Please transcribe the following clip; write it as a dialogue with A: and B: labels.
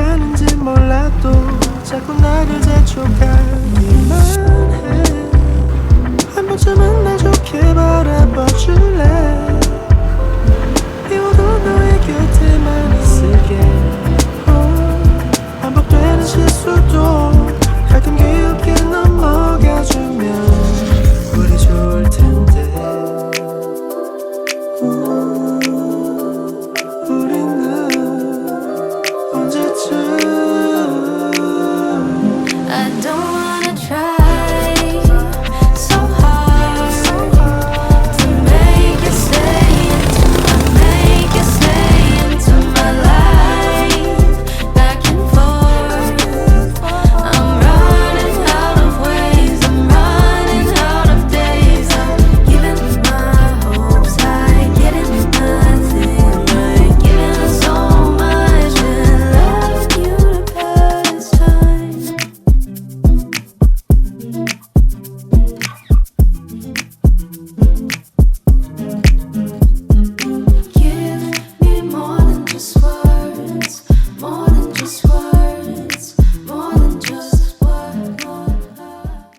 A: 가는지 몰라도 자꾸 나를 재촉하니 말